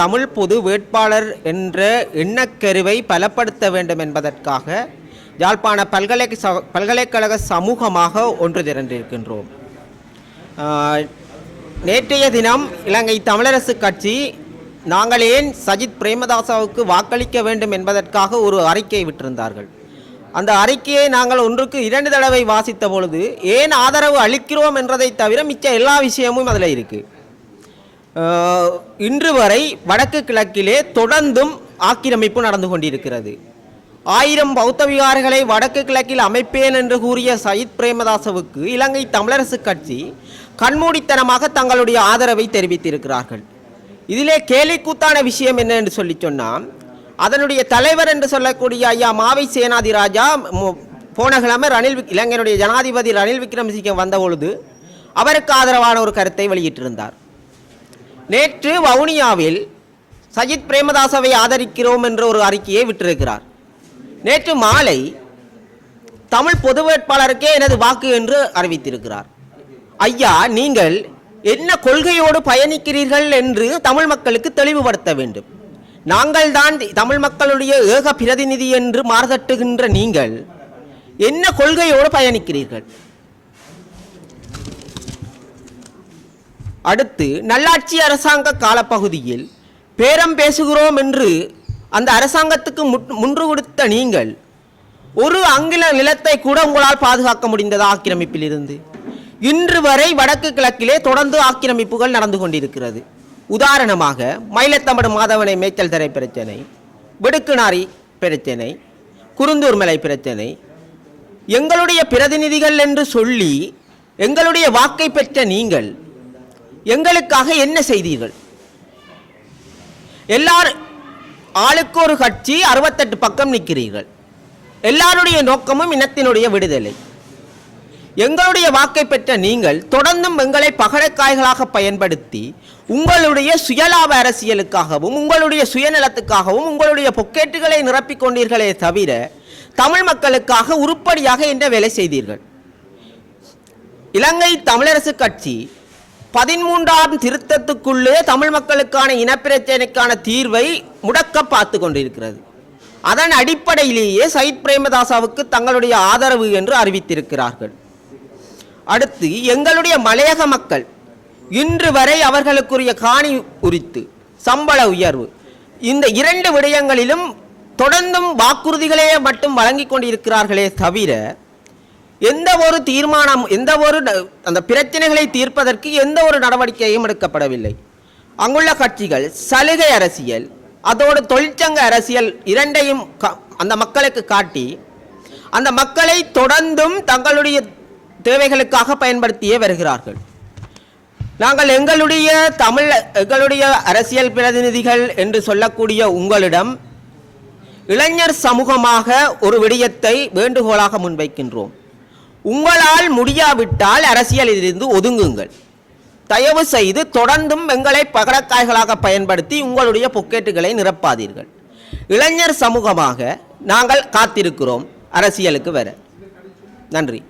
தமிழ் பொது வேட்பாளர் என்ற எண்ணக்கருவை பலப்படுத்த வேண்டும் என்பதற்காக யாழ்ப்பாண பல்கலை ச- பல்கலைக்கழக சமூகமாக ஒன்று திரண்டிருக்கின்றோம். நேற்றைய தினம் இலங்கை தமிழரசு கட்சி நாங்கள் ஏன் சஜித் பிரேமதாசாவுக்கு வாக்களிக்க வேண்டும் என்பதற்காக ஒரு அறிக்கையை விட்டிருந்தார்கள். அந்த அறிக்கையை நாங்கள் ஒன்றுக்கு இரண்டு தடவை வாசித்த பொழுது ஏன் ஆதரவு அளிக்கிறோம் என்றதை தவிர மிச்ச எல்லா விஷயமும் அதில் இருக்குது இன்று வரை வடக்கு கிழக்கிலே தொடர்ந்தும் ஆக்கிரமிப்பு நடந்து கொண்டிருக்கிறது. ஆயிரம் பௌத்த விகாரங்களை வடக்கு கிழக்கில் அமைப்பேன் என்று கூறிய சயித் பிரேமதாசவுக்கு இலங்கை தமிழரசு கட்சி கண்மூடித்தனமாக தங்களுடைய ஆதரவை தெரிவித்திருக்கிறார்கள். இதிலே கேலிக்கூத்தான விஷயம் என்ன என்று சொல்லி சொன்னால் அதனுடைய தலைவர் என்று சொல்லக்கூடிய ஐயா மாவை சேனாதி ராஜா போனகிழமை போன கிழமை ரணில் விக்- இலங்கையினுடைய ஜனாதிபதி ரணில் விக்ரமசிங்க வந்த பொழுது அவருக்கு ஆதரவான ஒரு கருத்தை வெளியிட்டிருந்தார். நேற்று வவுனியாவில் சஜித் பிரேமதாசவை ஆதரிக்கிறோம் என்ற ஒரு அறிக்கையை விட்டிருக்கிறார். நேற்று மாலை தமிழ் பொது வேட்பாளருக்கே எனது வாக்கு என்று அறிவித்திருக்கிறார். ஐயா நீங்கள் என்ன கொள்கையோடு பயணிக்கிறீர்கள் என்று தமிழ் மக்களுக்கு தெளிவுபடுத்த வேண்டும். நாங்கள் தான் தமிழ் மக்களுடைய ஏக பிரதிநிதி என்று மாறுதட்டுகின்ற நீங்கள் என்ன கொள்கையோடு பயணிக்கிறீர்கள்? அடுத்து நல்லாட்சி அரசாங்க காலப்பகுதியில் பேரம் பேசுகிறோம் என்று அந்த அரசாங்கத்துக்கு முன்று கொடுத்த நீங்கள் ஒரு அங்கில நிலத்தை கூட உங்களால் பாதுகாக்க முடிந்ததா ஆக்கிரமிப்பில் இருந்து இன்று வரை வடக்கு கிழக்கிலே தொடர்ந்து ஆக்கிரமிப்புகள் நடந்து கொண்டிருக்கிறது. உதாரணமாக மயிலத்தம்படு மாதவனை மேய்ச்சல் தரை பிரச்சனை விடுக்குநாரி பிரச்சனை குருந்தூர் மலை பிரச்சனை எங்களுடைய பிரதிநிதிகள் என்று சொல்லி எங்களுடைய வாக்கை பெற்ற நீங்கள் எங்களுக்காக என்ன செய்தீர்கள்? எல்லார் ஆளுக்கு ஒரு கட்சி அறுபத்தெட்டு பக்கம் நிற்கிறீர்கள். எல்லாருடைய நோக்கமும் இனத்தினுடைய விடுதலை. எங்களுடைய வாக்கை பெற்ற நீங்கள் தொடர்ந்தும் எங்களை பகடக்காய்களாக பயன்படுத்தி உங்களுடைய சுயலாப அரசியலுக்காகவும் உங்களுடைய சுயநலத்துக்காகவும் உங்களுடைய பொக்கெட்டுகளை நிரப்பிக் கொண்டீர்களே தவிர தமிழ் மக்களுக்காக உருப்படியாக என்ற வேலை செய்தீர்கள்? இலங்கை தமிழரசு கட்சி பதிமூன்றாம் திருத்தத்துக்குள்ளே தமிழ் மக்களுக்கான இனப்பிரச்சனைக்கான தீர்வை முடக்க பார்த்து கொண்டிருக்கிறது. அதன் அடிப்படையிலேயே சயித் பிரேமதாசாவுக்கு தங்களுடைய ஆதரவு என்று அறிவித்திருக்கிறார்கள். அடுத்து எங்களுடைய மலையக மக்கள் இன்று வரை அவர்களுக்குரிய காணி உரித்து சம்பள உயர்வு. இந்த இரண்டு விடயங்களிலும் தொடர்ந்தும் வாக்குறுதிகளே மட்டும் வழங்கிக் கொண்டிருக்கிறார்களே தவிர எந்த ஒரு தீர்மானம் எந்த ஒரு அந்த பிரச்சனைகளை தீர்ப்பதற்கு எந்த ஒரு நடவடிக்கையும் எடுக்கப்படவில்லை. அங்குள்ள கட்சிகள் சலுகை அரசியல் அதோடு தொழிற்சங்க அரசியல் இரண்டையும் அந்த மக்களுக்கு காட்டி அந்த மக்களை தொடர்ந்தும் தங்களுடைய தேவைகளுக்காக பயன்படுத்தியே வருகிறார்கள். நாங்கள் எங்களுடைய தமிழ் எங்களுடைய அரசியல் பிரதிநிதிகள் என்று சொல்லக்கூடிய உங்களிடம் இளைஞர் சமூகமாக ஒரு விடயத்தை வேண்டுகோளாக முன்வைக்கின்றோம். உங்களால் முடியாவிட்டால் அரசியலிலிருந்து ஒதுங்குங்கள். தயவு செய்து தொடர்ந்தும் எங்களை பகடக்காய்களாக பயன்படுத்தி உங்களுடைய பொக்கெட்டுகளை நிரப்பாதீர்கள். இளைஞர் சமூகமாக நாங்கள் காத்திருக்கிறோம் அரசியலுக்கு வர. நன்றி.